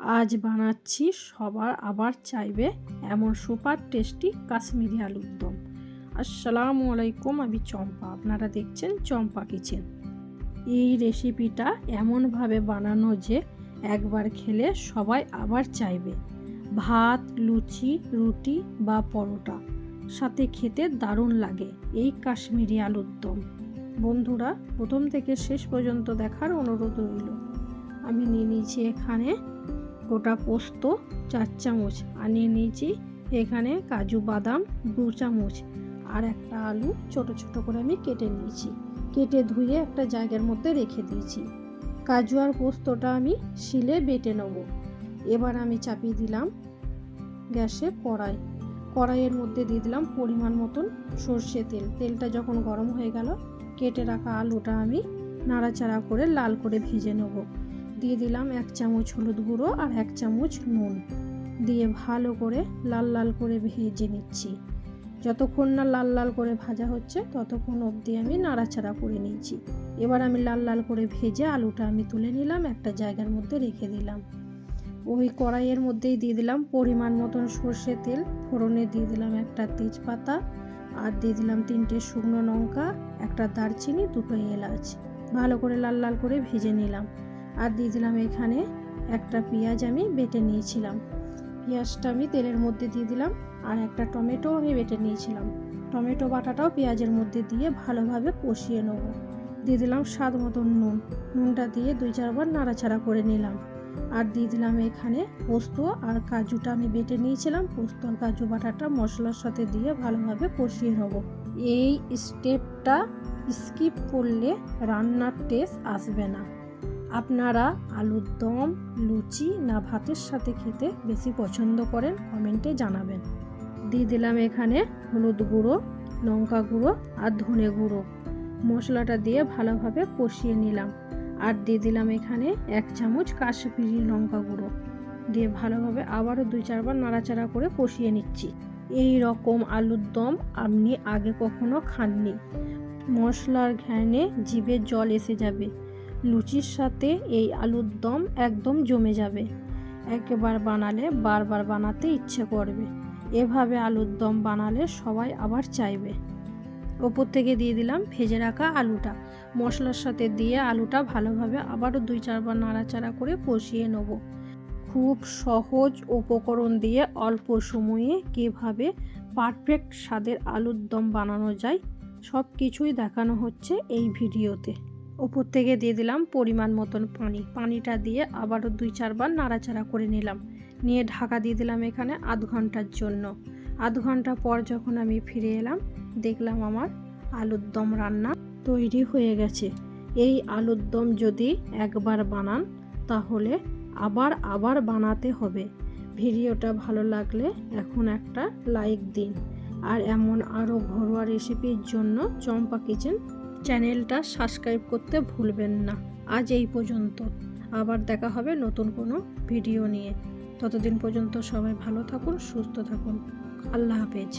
আজ বানাচ্ছি, সবার আবার চাইবে এমন সুপার টেস্টি কাশ্মীরি আলুর দম আসসালামু আলাইকুম, আমি চম্পা। আপনারা দেখছেন চম্পা কিচেন। এই রেসিপিটা এমনভাবে বানানো যে একবার খেলে সবাই আবার চাইবে। ভাত, লুচি, রুটি বা পরোটা, সাথে খেতে দারুণ লাগে এই কাশ্মীরি আলুর দম বন্ধুরা, প্রথম থেকে শেষ পর্যন্ত দেখার অনুরোধ রইল। আমি নিয়ে নিয়েছি এখানে গোটা পোস্ত, চার চামচ। আর নিয়ে নিয়েছি এখানে কাজু, বাদাম, দু চামচ। আর একটা আলু ছোট ছোট করে আমি কেটে নিয়েছি। কেটে ধুয়ে একটা জায়গার মধ্যে রেখে দিয়েছি। কাজু আর পোস্তটা আমি শিলে বেটে নেব। এবার আমি চাপিয়ে দিলাম গ্যাসে কড়াই। কড়াইয়ের মধ্যে দিয়ে দিলাম পরিমাণ মতন সর্ষে তেল। তেলটা যখন গরম হয়ে গেল, কেটে রাখা আলুটা আমি নাড়াচাড়া করে লাল করে ভেজে নেব। দিয়ে দিলাম এক চামচ হলুদ গুঁড়ো আর এক চামচ নুন। দিয়ে ভালো করে লাল লাল করে ভেজে নিচ্ছি। যতক্ষণ না লাল লাল করে ভাজা হচ্ছে, ততক্ষণ অবধি আমি নাড়াচাড়া করে নিয়েছি। এবার আমি লাল লাল করে ভেজে আলুটা আমি তুলে নিলাম, একটা জায়গার মধ্যে রেখে দিলাম। ওই কড়াইয়ের মধ্যেই দিয়ে দিলাম পরিমাণ মতন সর্ষে তেল, ফোড়নে দিয়ে দিলাম একটা তেজপাতা আর দিয়ে দিলাম তিনটে শুকনো লঙ্কা, একটা দারচিনি, দুটো এলাচ। ভালো করে লাল লাল করে ভেজে নিলাম। আর দিয়ে দিলাম এখানে একটা পেঁয়াজ আমি বেটে নিয়েছিলাম। পেঁয়াজটা আমি তেলের মধ্যে দিয়ে দিলাম আর একটা টমেটো আমি বেটে নিয়েছিলাম। টমেটো বাটাটাও পেঁয়াজের মধ্যে দিয়ে ভালোভাবে কষিয়ে নেব। দিয়ে দিলাম স্বাদ মতন নুন। নুনটা দিয়ে দুই চারবার নাড়াচাড়া করে নিলাম। আর দিয়ে দিলাম এখানে পোস্ত আর কাজুটা আমি বেটে নিয়েছিলাম। পোস্ত আর কাজু বাটাটা মশলার সাথে দিয়ে ভালোভাবে কষিয়ে নেব। এই স্টেপটা স্কিপ করলে রান্নার টেস্ট আসবে না। আপনারা আলুর দম, লুচি, না ভাতের সাথে খেতে বেশি পছন্দ করেন, কমেন্টে জানাবেন। দিয়ে দিলাম এখানে হলুদ গুঁড়ো, লঙ্কা গুঁড়ো আর ধনে গুঁড়ো। মশলাটা দিয়ে ভালোভাবে কষিয়ে নিলাম। আর দিয়ে দিলাম এখানে এক চামচ কাশ্মীরি লঙ্কা গুঁড়ো। দিয়ে ভালোভাবে আবারও দুই চারবার নাড়াচাড়া করে কষিয়ে নিচ্ছি। এই রকম আলুর দম আপনি আগে কখনো খাননি। মশলার ঘ্যানে জিভে জল এসে যাবে। লুচির সাথে এই আলুর দম একদম জমে যাবে। একবার বানালে বারবার বানাতে ইচ্ছে করবে। এভাবে আলুর দম বানালে সবাই আবার চাইবে। ওপর থেকে দিয়ে দিলাম ভেজে রাখা আলুটা। মশলার সাথে দিয়ে আলুটা ভালোভাবে আবারও দুই চারবার নাড়াচাড়া করে কষিয়ে নেব। খুব সহজ উপকরণ দিয়ে অল্প সময়ে কীভাবে পারফেক্ট স্বাদের আলুর দম বানানো যায় সব কিছুই দেখানো হচ্ছে এই ভিডিওতে। ওপর থেকে দিয়ে দিলাম পরিমাণ মতন পানি। পানিটা দিয়ে আবারও দুই চারবার নাড়াচাড়া করে নিলাম। নিয়ে ঢাকা দিয়ে দিলাম এখানে আধ ঘণ্টার জন্য। আধ ঘণ্টা পর যখন আমি ফিরে এলাম, দেখলাম আমার আলুর দম রান্না তৈরি হয়ে গেছে। এই আলুর দম যদি একবার বানান, তাহলে আবার আবার বানাতে হবে। ভিডিওটা ভালো লাগলে এখন একটা লাইক দিন। আর এমন আরও ঘরোয়া রেসিপির জন্য চম্পা কিচেন চ্যানেলটা সাবস্ক্রাইব করতে ভুলবেন না। আজ এই পর্যন্ত। আবার দেখা হবে নতুন কোনো ভিডিও নিয়ে। ততদিন পর্যন্ত সবাই ভালো থাকুন, সুস্থ থাকুন। আল্লাহ হাফেজ।